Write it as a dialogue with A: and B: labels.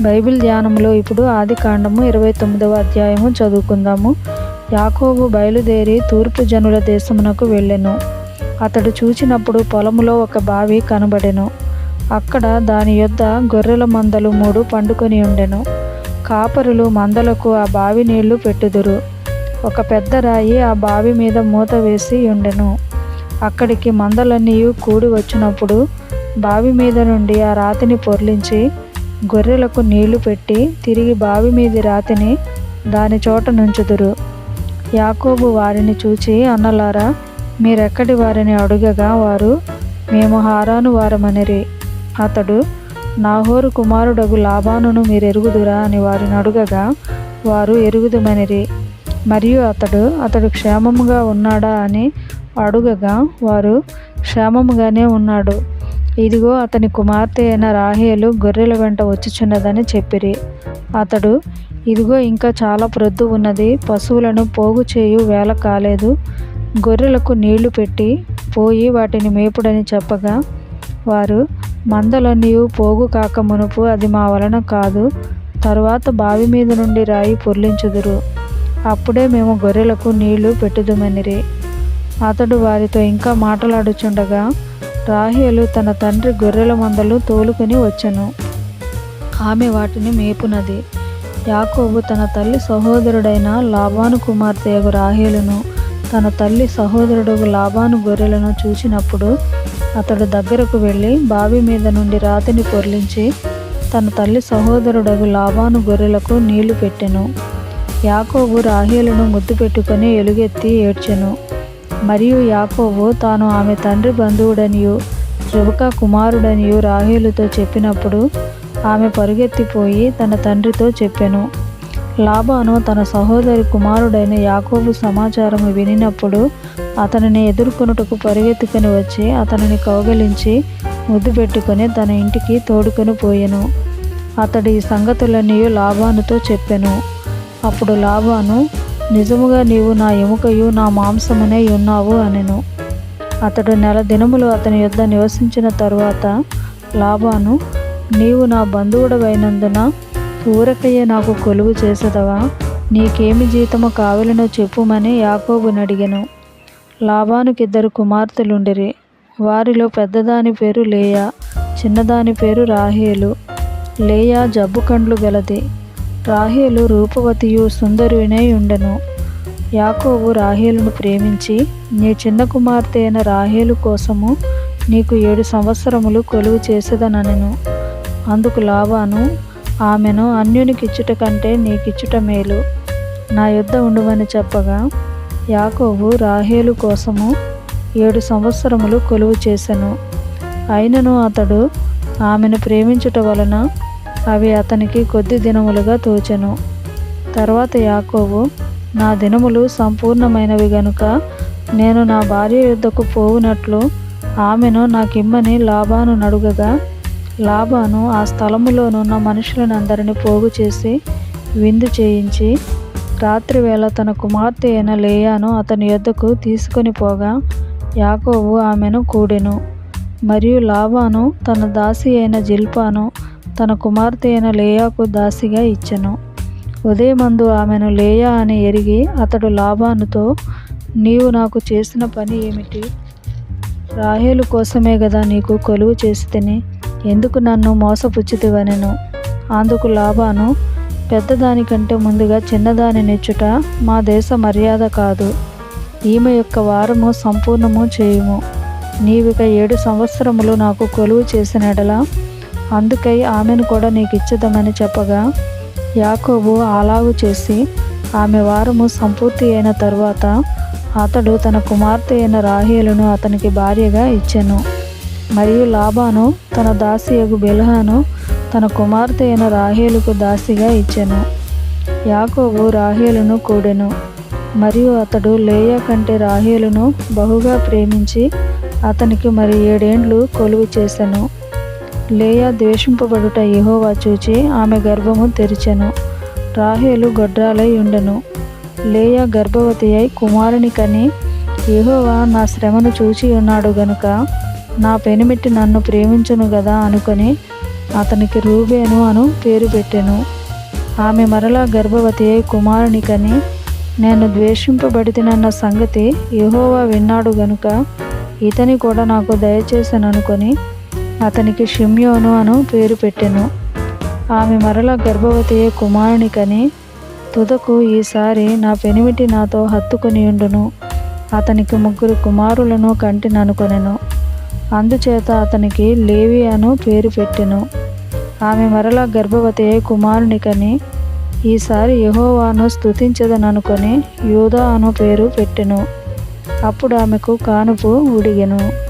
A: Bible ధ్యానంలో ఇప్పుడు ఆది కాండము ఇరవై తొమ్మిదవ అధ్యాయము చదువుకుందాము. యాకోబు బయలుదేరి తూర్పు జనుల దేశమునకు వెళ్ళెను. అతడు చూచినప్పుడు పొలములో ఒక బావి కనబడెను. అక్కడ దాని యొద్ద గొర్రెల మందలు మూడు పండుకొని ఉండెను. కాపరులు మందలకు ఆ బావి నీళ్ళు పెట్టుదురు. ఒక పెద్ద రాయి ఆ బావి మీద మూత వేసి ఉండెను. అక్కడికి మందలన్నీ కూడి వచ్చినప్పుడు బావి మీద నుండి ఆ రాతిని పొర్లించి గొర్రెలకు నీళ్ళు పెట్టి తిరిగి బావి మీది రాతిని దాని చోట నుంచుదురు. యాకోబు వారిని చూచి అన్నలారా మీరెక్కడి వారిని అడుగగా? వారు మేము హారాను వారమనిరి. అతడు నాహోరు కుమారుడగు లాబానును మీరెరుగుదురా? అని వారిని అడుగగా వారు ఎరుగుదుమనిరి. మరియు అతడు అతడు క్షేమముగా ఉన్నాడా? అని అడుగగా వారు క్షేమముగానే ఉన్నాడు. ఇదిగో అతని కుమార్తె అయిన రాహేలు గొర్రెల వెంట వచ్చుచున్నదని చెప్పిరి. అతడు ఇదిగో ఇంకా చాలా ప్రొద్దు ఉన్నది పశువులను పోగు చేయు వేళ కాలేదు గొర్రెలకు నీళ్ళు పెట్టి పోయి వాటిని మేపుడని చెప్పగా వారు మందలన్నీ పోగు కాక మునుపు అది మా వలన కాదు తరువాత బావి మీద నుండి రాయి పొర్లించుదురు. అప్పుడే మేము గొర్రెలకు నీళ్ళు పెట్టుదుమనిరి. అతడు వారితో ఇంకా మాట్లాడుచుండగా రాహేలు తన తండ్రి గొర్రెల మందలు తోలుకొని వచ్చెను. ఆమె వాటిని మేపునది. యాకోబు తన తల్లి సహోదరుడైన లాభాను కుమార్తెయగు రాహేలును తన తల్లి సహోదరుడు లాభాను గొర్రెలను చూచినప్పుడు అతడు దగ్గరకు వెళ్ళి బావి మీద నుండి రాతిని పొర్లించి తన తల్లి సహోదరుడగు లాభాను గొర్రెలకు నీళ్ళు పెట్టెను. యాకోబు రాహేలును ముద్దు పెట్టుకొని ఎలుగెత్తి ఏడ్చెను. మరియు యాకోబు తాను ఆమె తండ్రి బంధువుడనియు రుబక కుమారుడనియు రాహేలుతో చెప్పినప్పుడు ఆమె పరుగెత్తిపోయి తన తండ్రితో చెప్పెను. లాబాను తన సహోదరి కుమారుడైన యాకోబు సమాచారం వినినప్పుడు అతనిని ఎదుర్కొనుటకు పరిగెత్తుకొని వచ్చి అతనిని కౌగలించి ముద్దు పెట్టుకొని తన ఇంటికి తోడుకొని పోయెను. అతడి ఈ సంగతులన్నీ లాబానుతో చెప్పెను. అప్పుడు లాబాను నిజముగా నీవు నా ఎముకయు నా మాంసమునే ఉన్నావు అనెను. అతడు నెల దినములు అతని యొద్ద నివసించిన తరువాత లాభాను నీవు నా బంధువుడవైనందున ఊరకయ్య నాకు కొలువు చేసదవా? నీకేమి జీతము కావలనో చెప్పుమని యాకోబుని అడిగెను. ఇద్దరు కుమార్తెలుండిరి. వారిలో పెద్దదాని పేరు లేయా చిన్నదాని పేరు రాహేలు. లేయా జబ్బు కండ్లు గలది. రాహేలు రూపవతియు సుందరునై ఉండెను యాకోబు రాహేలును ప్రేమించి నీ చిన్న కుమార్తె అయిన రాహేలు కోసము నీకు ఏడు సంవత్సరములు కొలువు చేసేదనను అందుకు లాభాను ఆమెను అన్యునికిచ్చుట కంటే నీకిచ్చుట మేలు. నా యుద్ధ ఉండవని చెప్పగా యాకోబు రాహేలు కోసము ఏడు సంవత్సరములు కొలువు చేసెను. అయినను అతడు ఆమెను ప్రేమించుట వలన అవి అతనికి కొద్ది దినములుగా తోచెను. తర్వాత యాకోబు నా దినములు సంపూర్ణమైనవి గనుక నేను నా భార్య యుద్ధకు పోవునట్లు ఆమెను నాకిమ్మని లాభాను నడుగగా లాభాను ఆ స్థలములోనున్న మనుషులనందరినీ పోగు చేసి విందు చేయించి రాత్రివేళ తన కుమార్తె అయిన లేయాను అతని యొద్దకు తీసుకొని పోగా యాకోబు ఆమెను కూడెను. మరియు లాభాను తన దాసి అయిన జిల్పాను తన కుమార్తె అయిన లేయాకు దాసిగా ఇచ్చెను. ఉదయమందు ఆమెను లేయా అని ఎరిగి అతడు లాభానుతో నీవు నాకు చేసిన పని ఏమిటి? రాహేలు కోసమే కదా నీకు కొలువు చేసి తిని ఎందుకు నన్ను మోసపుచ్చుతివనెను? అందుకు లాభాను పెద్దదానికంటే ముందుగా చిన్నదాని నెచ్చుట మా దేశ మర్యాద కాదు. ఈమె యొక్క వారము సంపూర్ణము చేయుము. నీవిక ఏడు సంవత్సరములు నాకు కొలువు చేసినడలా అందుకై ఆమెను కూడా నీకు ఇచ్చదమని చెప్పగా యాకోబు అలాగు చేసి ఆమె వారము సంపూర్తి అయిన తరువాత అతడు తన కుమార్తె అయిన రాహేలును అతనికి భార్యగా ఇచ్చెను. మరియు లాబాను తన దాసియగు బెల్హాను తన కుమార్తె అయిన రాహేలుకు దాసిగా ఇచ్చెను. యాకోబు రాహేలును కూడెను. మరియు అతడు లేయా కంటే రాహేలును బహుగా ప్రేమించి అతనికి మరి ఏడేండ్లు కొలువు చేశాను లేయా ద్వేషింపబడుట యెహోవా చూచి ఆమె గర్భము తెరిచెను. రాహేలు గొడ్రాలై ఉండెను. లేయా గర్భవతి అయి కుమారుని కని యెహోవా నా శ్రమను చూచి ఉన్నాడు గనుక నా పెనిమిటి నన్ను ప్రేమించును గదా అనుకొని అతనికి రూబేను అను పేరు పెట్టెను. ఆమె మరలా గర్భవతి అయి కుమారుని కని నేను ద్వేషింపబడితినన్న సంగతి యహోవా విన్నాడు గనుక ఇతని కూడా నాకు దయచేసను అనుకొని అతనికి షిమ్యోను అను పేరు పెట్టెను. ఆమె మరల గర్భవతి అయి కుమారుని కని తుదకు ఈసారి నా పెనిమిటి నాతో హత్తుకొని ఉండును. అతనికి ముగ్గురు కుమారులను కంటిననుకొనెను అందుచేత అతనికి లేవి అను పేరు పెట్టెను. ఆమె మరలా గర్భవతి కుమారునికని కుమారుని కని ఈసారి యహోవాను స్తుతించదననుకొని యూదా అను పేరు పెట్టెను. అప్పుడు ఆమెకు కానుపు ఉడిగెను.